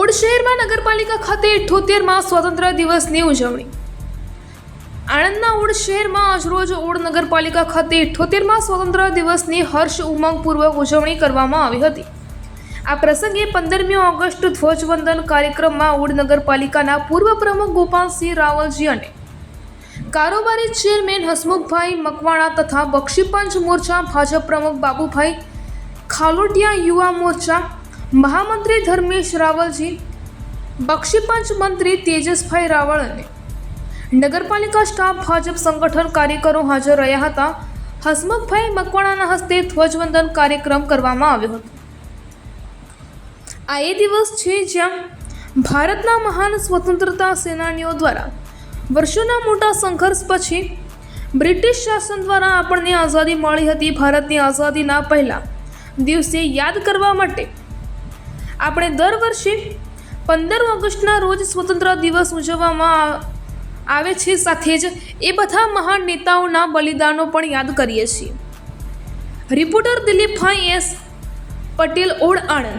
નગરપાલિકા ખાતે ઇઠ્ઠોતેરમાં સ્વતંત્ર દિવસની ઉજવણી. આણંદના ઓડ શહેરમાં આજરોજ ઓડ નગરપાલિકા ખાતે ઇઠ્ઠોતેરમાં સ્વતંત્ર દિવસની હર્ષ ઉમંગપૂર્વક ઉજવણી કરવામાં આવી હતી. આ પ્રસંગે પંદરમી ઓગસ્ટ ધ્વજવંદન કાર્યક્રમમાં ઓડ નગરપાલિકાના પૂર્વ પ્રમુખ ગોપાલસિંહ રાવલજી અને કારોબારી ચેરમેન હસમુખભાઈ મકવાણા તથા બક્ષીપંચ મોરચા ભાજપ પ્રમુખ બાબુભાઈ ખાલોટિયા યુવા મોરચા મહામંત્રી ધર્મેશ રાવલજી, બક્ષીપંચ મંત્રી તેજસભાઈ રાવળ અને નગરપાલિકા સ્ટાફ ભાજપ સંગઠન કાર્યકરો હાજર રહ્યા હતા. હસમુખભાઈ મકવાણાના હસ્તે ધ્વજવંદન કાર્યક્રમ કરવામાં આવ્યો હતો. આ એ દિવસ છે જ્યાં ભારતના મહાન સ્વતંત્રતા સેનાનીઓ દ્વારા વર્ષોના મોટા સંઘર્ષ પછી બ્રિટિશ શાસન દ્વારા આપણને આઝાદી મળી હતી. ભારતની આઝાદીના પહેલા દિવસે યાદ કરવા માટે આપણે દર વર્ષે પંદર ઓગસ્ટના રોજ સ્વતંત્ર દિવસ ઉજવવામાં આવે છે. સાથે જ એ બધા મહાન નેતાઓના બલિદાનો પણ યાદ કરીએ છીએ. Reporter Dilipbhai S Patel Od Anand.